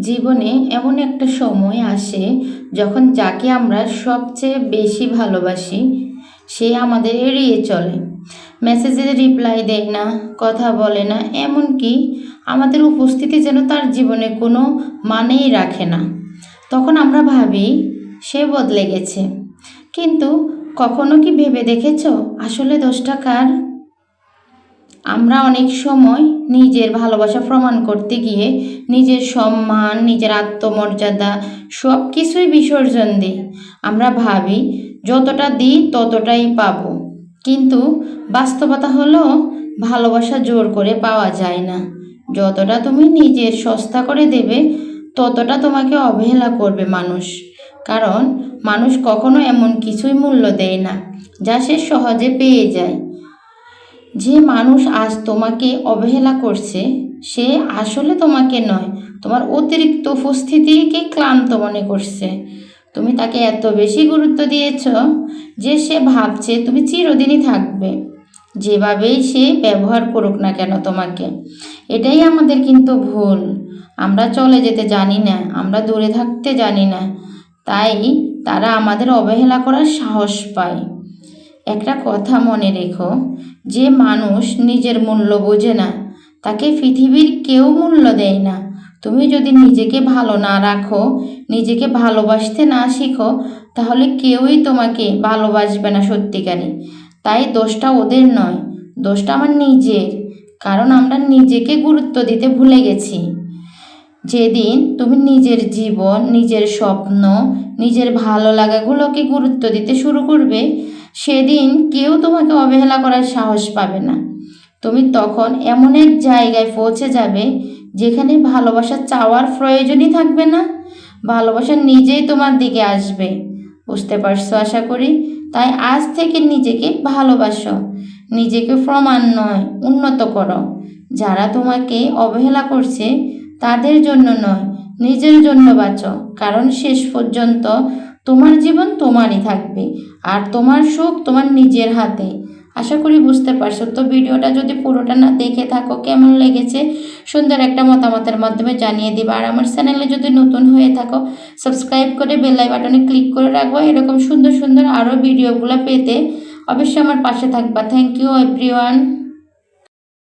জীবনে এমন একটা সময় আসে যখন যাকে আমরা সবচেয়ে বেশি ভালোবাসি, সে আমাদের এড়িয়ে চলে। মেসেজে রিপ্লাই দেয় না, কথা বলে না, এমনকি আমাদের উপস্থিতি যেন তার জীবনে কোনো মানেই রাখে না। তখন আমরা ভাবি, সে বদলে গেছে। কিন্তু কখনো কি ভেবে দেখেছ? আসলে দোষটা কার? আমরা অনেক সময় নিজের ভালোবাসা প্রমাণ করতে গিয়ে নিজের সম্মান, নিজের আত্মমর্যাদা সব কিছুই বিসর্জন দিই। আমরা ভাবি, যতটা দিই ততটাই পাবো। কিন্তু বাস্তবতা হলো, ভালোবাসা জোর করে পাওয়া যায় না। যতটা তুমি নিজের সস্তা করে দেবে, ততটা তোমাকে অবহেলা করবে মানুষ। কারণ মানুষ কখনো এমন কিছুই মূল্য দেয় না, যা সে সহজে পেয়ে যায়। যে মানুষ আজ তোমাকে অবহেলা করছে, সে আসলে তোমাকে নয়, তোমার অতিরিক্ত উপস্থিতিকে ক্লান্ত মনে করছে। তুমি তাকে এত বেশি গুরুত্ব দিয়েছ যে সে ভাবছে তুমি চিরদিনই থাকবে। যেভাবেই সে ব্যবহার করুক না কেন তোমাকে, এটাই আমাদের কিন্তু ভুল। আমরা চলে যেতে জানি না, আমরা দূরে থাকতে জানি না, তাই তারা আমাদের অবহেলা করার সাহস পায়। একটা কথা মনে রেখো, যে মানুষ নিজের মূল্য বোঝে না, তাকে পৃথিবীর কেউ মূল্য দেয় না। তুমি যদি নিজেকে ভালো না রাখো, নিজেকে ভালোবাসতে না শিখো, তাহলে কেউই তোমাকে ভালোবাসবে না সত্যিকারে। তাই দোষটা ওদের নয়, দোষটা আমার নিজের, কারণ আমরা নিজেকে গুরুত্ব দিতে ভুলে গেছি। যেদিন তুমি নিজের জীবন, নিজের স্বপ্ন, নিজের ভালো লাগাগুলোকে গুরুত্ব দিতে শুরু করবে, সেদিন কেউ তোমাকে অবহেলা করার সাহস পাবে না। তুমি তখন এমন এক জায়গায় পৌঁছে যাবে যেখানে ভালোবাসা চাওয়ার প্রয়োজনই থাকবে না। ভালোবাসা নিজেই তোমার দিকে আসবে। বুঝতে পারছ আশা করি? তাই আজ থেকে নিজেকে ভালোবাসো। নিজেকে প্রমাণ নয়, উন্নত করো। যারা তোমাকে অবহেলা করছে তাদের জন্য নয়, নিজের জন্য বাঁচো, কারণ শেষ পর্যন্ত তোমার জীবন তোমারই থাকবে আর তোমার সুখ তোমার নিজের হাতে। আশা করি বুঝতে পারছ। তো ভিডিওটা যদি পুরোটা না দেখে থাকো, কেমন লেগেছে, সুন্দর একটা মতামতের মাধ্যমে জানিয়ে দিবা। আর আমার চ্যানেলে যদি নতুন হয়ে থাকো সাবস্ক্রাইব করে বেলাই বাটনে ক্লিক করে রাখব। এরকম সুন্দর সুন্দর আরও ভিডিওগুলো পেতে অবশ্যই আমার পাশে থাকবা। Thank you everyone